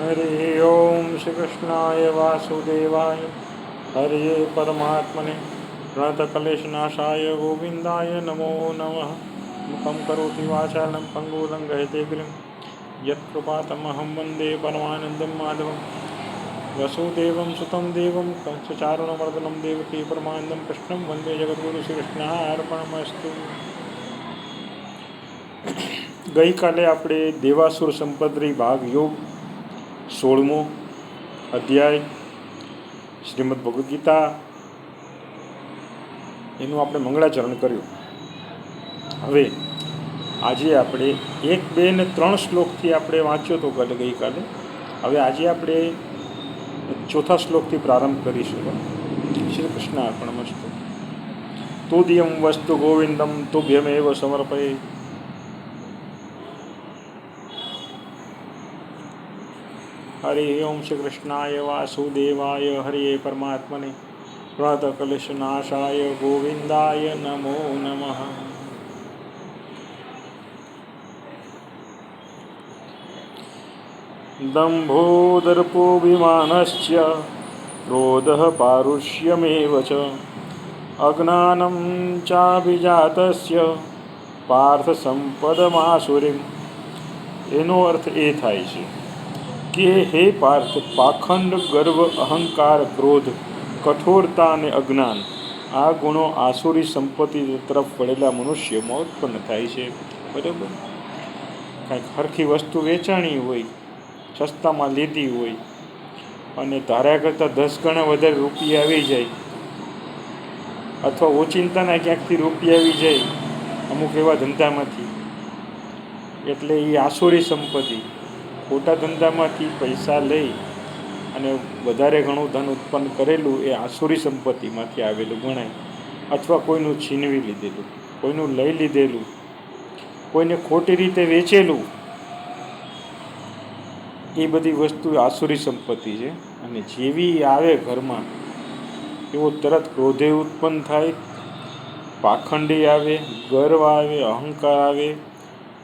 हरि ओम श्री कृष्णाय वासुदेवाय। हरि परमात्मने। प्रणतकलेशनाशाय गोविंदय नमो नमः। मुखं करोति वाचालं, पङ्गूलं, गहते गिरिं यत्कृपातमहं वंदे परमानन्दं माधवं वसुदेवं सुतं देवं कंसचारुणमर्दनं देवकी परमानन्दं कृष्णं। वंदे जगद्गुरु श्रीकृष्णः अर्पणमस्तु। ગઈકાલે આપણે देवासुर संपद्री भाग योग સોળમો અધ્યાય, શ્રીમદ ભગવદ્ ગીતા. એનું આપણે મંગળાચરણ કર્યું. હવે આજે આપણે એક, બે ને ત્રણ શ્લોકથી આપણે વાંચ્યો તો કાલે, ગઈકાલે. હવે આજે આપણે ચોથા શ્લોકથી પ્રારંભ કરીશું. શ્રી કૃષ્ણ અર્પણમસ્તુ તુદિયમ વસ્તુ ગોવિંદમ તુભ્યમેવ સમર્પય. હરિ ઓમ શ્રી કૃષ્ણાય વાસુદેવાય હરિએ પરમાત્મને વ્રતકલેશનાશાય ગોવિંદાય નમો નમઃ દંભોદર્પોભિમાનશ્ચ ક્રોધઃ પારુષ્યમેવ ચ અજ્ઞાનમ ચાભિજાતસ્ય પાર્થ સંપદમાસુરીમ એનો અર્થ એ થાય છે કે હે પાર્થ, પાખંડ, ગર્વ, અહંકાર, ક્રોધ, કઠોરતા અને અજ્ઞાન. આ ગુણો આસુરી સંપત્તિ તરફ વળેલા મનુષ્યમાં ઉત્પન્ન થાય છે. બરાબર? કાંઈક હરખી વસ્તુ વેચાણી હોય, સસ્તામાં લીધી હોય, અને ધાર્યા કરતાં દસ ગણા વધારે રૂપિયા આવી જાય, અથવા ઓચિંતાના ક્યાંકથી રૂપિયા આવી જાય, અમુક એવા ધંધામાંથી. એટલે એ આસુરી સંપત્તિ. ખોટા ધંધામાંથી પૈસા લઈ અને વધારે ઘણું ધન ઉત્પન્ન કરેલું એ આસુરી સંપત્તિમાંથી આવેલું ગણાય. અથવા કોઈનું છીનવી લીધેલું, કોઈનું લઈ લીધેલું, કોઈને ખોટી રીતે વેચેલું. એ બધી વસ્તુ આસુરી સંપત્તિ છે અને જેવી આવે ઘરમાં, એવો તરત ક્રોધે ઉત્પન્ન થાય, પાખંડી આવે, ગર્વ આવે, અહંકાર આવે,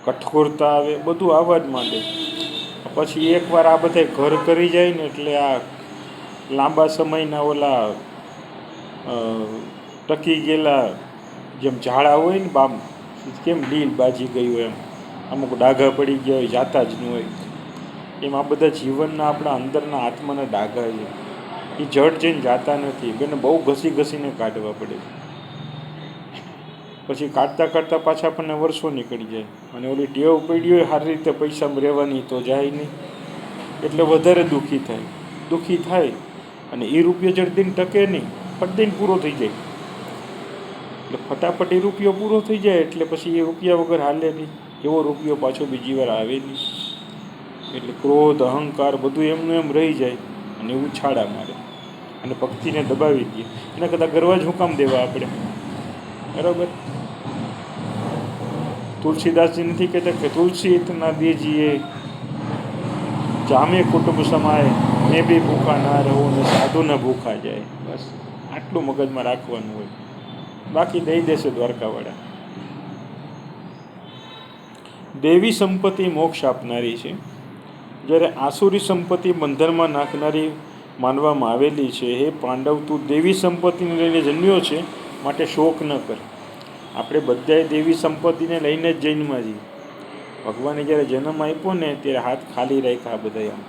કઠોરતા આવે, બધું આવવા જ માંડે. પછી એકવાર આ બધે ઘર કરી જાય ને એટલે આ લાંબા સમયના ઓલા ટકી ગયેલા જેમ ઝાડા હોય ને બામ, કેમ લીલ બાજી ગયું એમ. અમુક ડાઘા પડી ગયા હોય, જાતા જ ન હોય. એમ આ બધા જીવનના આપણા અંદરના આત્માના ડાઘા છે. એ જડ જઈને જાતા નથી. બેને બહુ ઘસી ઘસીને કાઢવા પડે પછી કાઢતા કાઢતા પાછા આપણને વર્ષો નીકળી જાય. અને ઓલી ટેવ પડી હોય સારી રીતે પૈસામાં રહેવાની તો જાય નહીં. એટલે વધારે દુઃખી થાય. દુઃખી થાય અને એ રૂપિયો જડદીન ટકે નહીં ફટદીન પૂરો થઈ જાય. એટલે ફટાફટ એ રૂપિયો પૂરો થઈ જાય એટલે પછી એ રૂપિયા વગર હાલે નહીં. એવો રૂપિયો પાછો બીજી વાર આવે નહીં. એટલે ક્રોધ, અહંકાર બધું એમનું એમ રહી જાય અને એવું છાડા મારે. અને ભક્તિને દબાવી દઈએ. એના કદાચ ગરવા જ હુકામ દેવા આપણે. બરાબર? તુલસીદાસજી નથી કહેતા કે તુલસી ઇતના દેજીએ જામે કુટુંબ સમાય મેં બી ભૂખા ના રહું ને સાધુ ન ભૂખા જાય. બસ, આટલું મગજમાં રાખવાનું હોય. બાકી દઈ દેશે દ્વારકાવાળા. દેવી સંપત્તિ મોક્ષ આપનારી છે. જ્યારે આસુરી સંપત્તિ બંધનમાં નાખનારી માનવામાં આવેલી છે, હે પાંડવ, તું દેવી સંપત્તિને લઈને જન્મ્યો છે, માટે શોક ન કર. આપણે બધાએ દેવી સંપત્તિને લઈને જ જન્મમાં છીએ. ભગવાને જ્યારે જન્મ આપ્યો ને ત્યારે હાથ ખાલી રાખ્યા બધા એમ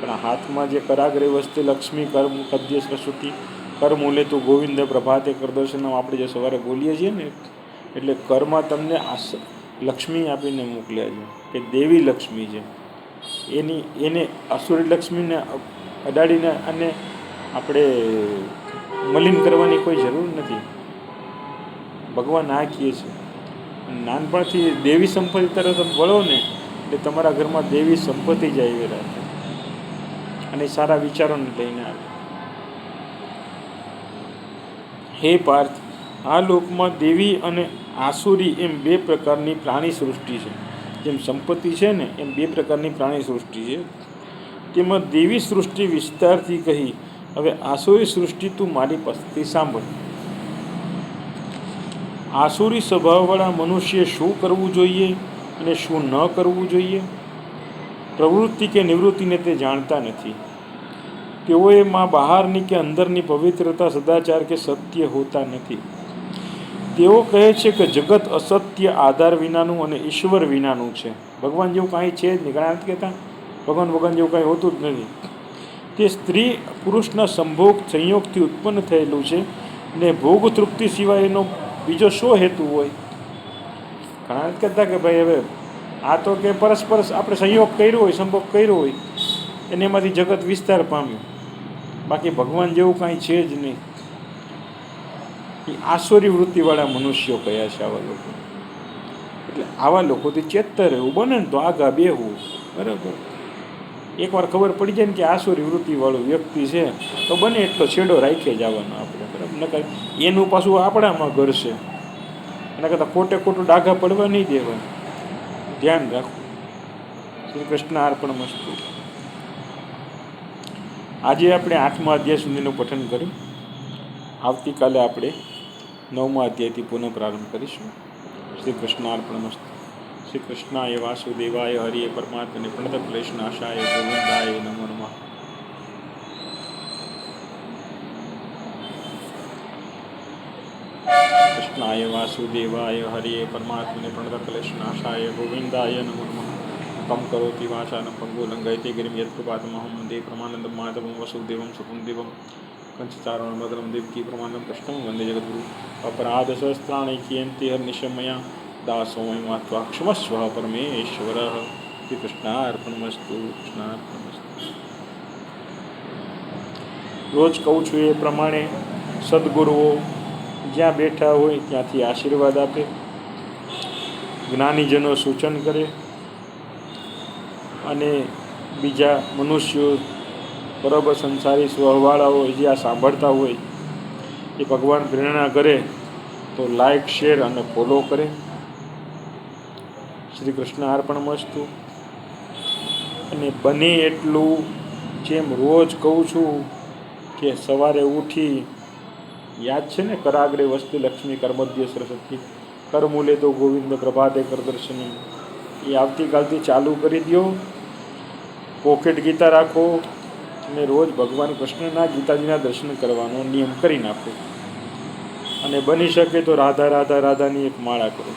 પણ હાથમાં જે કરાગરે વસ્તે લક્ષ્મી, કર્મ કદ્ય સરસ્વતી કર્મ મૂલે તો ગોવિંદ, પ્રભાતે કરદર્શનમ આપણે જે સવારે બોલીએ છીએ ને, એટલે કરમાં તમને લક્ષ્મી આપીને મોકલ્યા છે. કે દેવી લક્ષ્મી છે. એની, એને અસુરી લક્ષ્મીને અડાડીને અને આપણે મલિન કરવાની કોઈ જરૂર નથી. ભગવાન આ કહે છે નાનપણથી દેવી સંપત્તિ તરફ તમે વળો ને, એટલે તમારા ઘરમાં દેવી સંપત્તિ જ આવી રાખે અને સારા વિચારોને લઈને આવે. હે પાર્થ, આ લોકમાં દેવી અને આસુરી એમ બે પ્રકારની પ્રાણી સૃષ્ટિ છે. જેમ સંપત્તિ છે ને, એમ બે પ્રકારની પ્રાણી સૃષ્ટિ છે. તેમાં દેવી સૃષ્ટિ વિસ્તારથી કહી, હવે આસુરી સૃષ્ટિ તું મારી પાસેથી સાંભળ. આસુરી સ્વભાવવાળા મનુષ્યે શું કરવું જોઈએ અને શું ન કરવું જોઈએ? પ્રવૃત્તિ કે નિવૃત્તિને તે જાણતા નથી. તેઓએ માં બહારની કે અંદરની પવિત્રતા, સદાચાર કે સત્ય હોતા નથી. તેઓ કહે છે કે જગત અસત્ય આધાર વિનાનું અને ઈશ્વર વિનાનું છે. ભગવાન જેવું કાંઈ છે જ નહીં. ઘણા નથી કહેતા ભગવાન ભગવાન જેવું કાંઈ હોતું જ નથી. તે સ્ત્રી પુરુષના સંભોગ સંયોગથી ઉત્પન્ન થયેલું છે ને ભોગ તૃપ્તિ સિવાય એનો બીજો શો હેતુ હોય? ઘણા જ કહેતા કે ભાઈ હવે આ તો કે પરસ્પર આપણે સંયોગ કર્યો હોય, સંભોગ કર્યો હોય એને એમાંથી જગત વિસ્તાર પામ્યો. બાકી ભગવાન જેવું કાંઈ છે જ નહીં. એ આસોરી વૃત્તિવાળા મનુષ્યો કયા છે આવા લોકો? એટલે આવા લોકોથી ચેતતા રહેવું, બને ને તો આગા બેહવું, બરાબર. એકવાર ખબર પડી જાય ને કે આસોરી વૃત્તિવાળો વ્યક્તિ છે, તો બને એટલો છેડો રાખીએ જવાનો આપણે. અને કાંઈ એનું પાછું આપણામાં ઘડશે એના કરતાં ખોટે ખોટું ડાઘા પડવા નહીં દેવા ધ્યાન રાખો. શ્રી કૃષ્ણ અર્પણ મસ્તુ. આજે આપણે આઠમા અધ્યાય સુધીનું પઠન કર્યું. આવતીકાલે આપણે નવમા અધ્યાયથી પુનઃ પ્રારંભ કરીશું. શ્રી કૃષ્ણ અર્પણ મસ્તુ. શ્રી કૃષ્ણાય વાસુદેવાય હરિય પરમાત્મને પ્રણત ક્લેશ નાશાય ગોવિંદાય નમો નમઃ. કૃષ્ણાય વાસુદેવાય હરિયે પરમાત્મને પ્रणતકલેશનાશાય ગોવિંદાય નમો નમઃ કમ કરોતિ વાચાન પંગો લંઘયતે ગિરિમ યત્કૃપાતમહં વંદે પ્રમાનંદ માધવમ વસુદેવમ સુખમ દેવમ કંચચારણમદરમ દેવકી પ્રમાણમ કૃષ્ણમ વંદે જગદગુરુ અપરાધ સહસ્ત્રાણી કિયંતિ હર્નિશમયા દાસોમય માત્વા ક્ષમસ્વ પરમેશ્વર શ્રી કૃષ્ણાર્પણમસ્તુ કૃષ્ણાર્પણમસ્તુ રોજ કહું છું એ પ્રમાણે સદગુરુઓ જ્યાં બેઠા હોય ત્યાંથી આશીર્વાદ આપે. જ્ઞાનીજનો સૂચન કરે અને બીજા મનુષ્યો બરાબર સંસારી સ્વહવાળાઓ જે આ સાંભળતા હોય, એ ભગવાન પ્રેરણા કરે તો લાઈક શેર અને ફોલો કરે. શ્રી કૃષ્ણ અર્પણ મસ્તુ. અને બને એટલું જેમ રોજ કહું છું કે સવારે ઉઠી યાદ છે ને? કરાગ્રે વસ્તુ લક્ષ્મી કર્મધ્ય સરસ્વતી. કરમૂલે તો ગોવિંદ પ્રભાતે કરદર્શની. એ આવતીકાલથી ચાલુ કરી દો પોકેટ ગીતા રાખો અને રોજ ભગવાન કૃષ્ણના ગીતાજીના દર્શન કરવાનો નિયમ કરી નાખો. અને બની શકે તો રાધા રાધા રાધાની એક માળા કરો.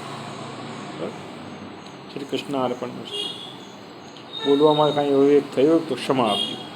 શ્રી કૃષ્ણ અર્પણ બોલવામાં કાંઈ વિવેક થયો તો ક્ષમા આપજો.